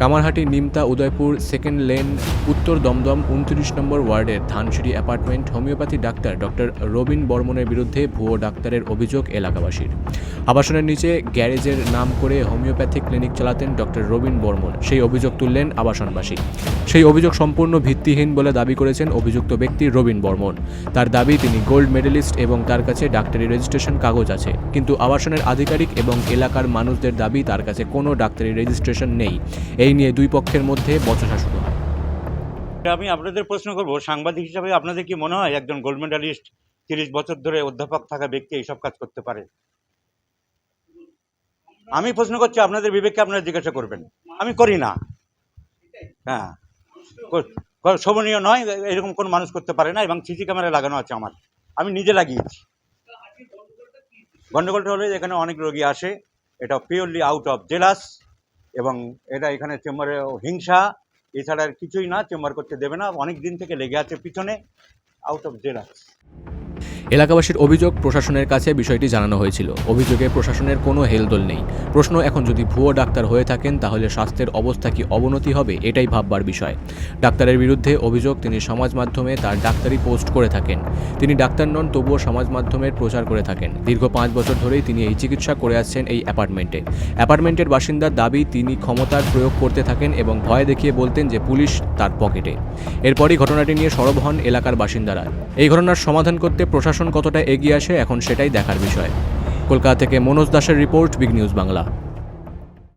Kamarhati, Nimta, Udaypur second lane উত্তর দমদম, উনত্রিশ নম্বর ওয়ার্ডের ধানসিঁড়ি অ্যাপার্টমেন্ট হোমিওপ্যাথি ডাক্তার ডক্টর রবিন বর্মনের বিরুদ্ধে ভুয়ো ডাক্তারের অভিযোগ এলাকাবাসীর। আবাসনের নিচে গ্যারেজের নাম করে হোমিওপ্যাথিক ক্লিনিক চালাতেন ডক্টর রবিন বর্মন। সেই অভিযোগ তুললেন আবাসনবাসী। সেই অভিযোগ সম্পূর্ণ ভিত্তিহীন বলে দাবি করেছেন অভিযুক্ত ব্যক্তি রবিন বর্মন। তার দাবি, তিনি গোল্ড মেডেলিস্ট এবং তার কাছে ডাক্তারি রেজিস্ট্রেশন কাগজ আছে। কিন্তু আবাসনের আধিকারিক এবং এলাকার মানুষদের দাবি, তার কাছে কোনো ডাক্তারি রেজিস্ট্রেশন নেই। এই নিয়ে দুই পক্ষের মধ্যে বচসা শুরু হয়। আমি আপনাদের প্রশ্ন করব, সাংবাদিক হিসাবে আপনাদের কি মনে হয় একজন গোল্ড মেডালিস্ট তিরিশ বছর ধরে অধ্যাপক থাকা ব্যক্তি এইসব কাজ করতে পারে? আমি প্রশ্ন করছি, আপনাদের বিবেককে আপনারা জিজ্ঞাসা করবেন। আমি করি না। হ্যাঁ। শোভনীয় নয়, এরকম কোন মানুষ করতে পারে না এবং সিসি ক্যামেরা লাগানো আছে আমার। আমি নিজে লাগিয়েছি। গন্ডগোলটা হলে এখানে অনেক রোগী আসে, এটা পিওরলি আউট অফ জেলাস এবং এটা এখানে চেম্বারে হিংসা, এছাড়া আর কিছুই না, চেম্বার করতে দেবে না। অনেক দিন থেকে লেগে আছে পিছনে আউট অফ জেলাস এলাকাবাসীর অভিযোগ, প্রশাসনের কাছে বিষয়টি জানানো হয়েছিল। অভিযোগে প্রশাসনের কোনো হেলদোল নেই। প্রশ্ন, এখন যদি ভুয়ো ডাক্তার হয়ে থাকেন, তাহলে স্বাস্থ্যের অবস্থা কি অবনতি হবে? এটাই ভাববার বিষয়। ডাক্তারের বিরুদ্ধে অভিযোগ, তিনি সমাজ মাধ্যমে তার ডাক্তারি পোস্ট করে থাকেন। তিনি ডাক্তার নন, তবুও সমাজ মাধ্যমের প্রচার করে থাকেন। দীর্ঘ পাঁচ বছর ধরেই তিনি এই চিকিৎসা করে আসছেন এই অ্যাপার্টমেন্টে। অ্যাপার্টমেন্টের বাসিন্দার দাবি, তিনি ক্ষমতার প্রয়োগ করতে থাকেন এবং ভয় দেখিয়ে বলতেন যে পুলিশ তার পকেটে। এরপরই ঘটনাটি নিয়ে সরব হন এলাকার বাসিন্দারা। এই ঘটনার সমাধান করতে প্রশাসন কতটা এগিয়ে আসে এখন সেটাই দেখার বিষয়। কলকাতা থেকে মনোজ দাসের রিপোর্ট, বিগ নিউজ বাংলা।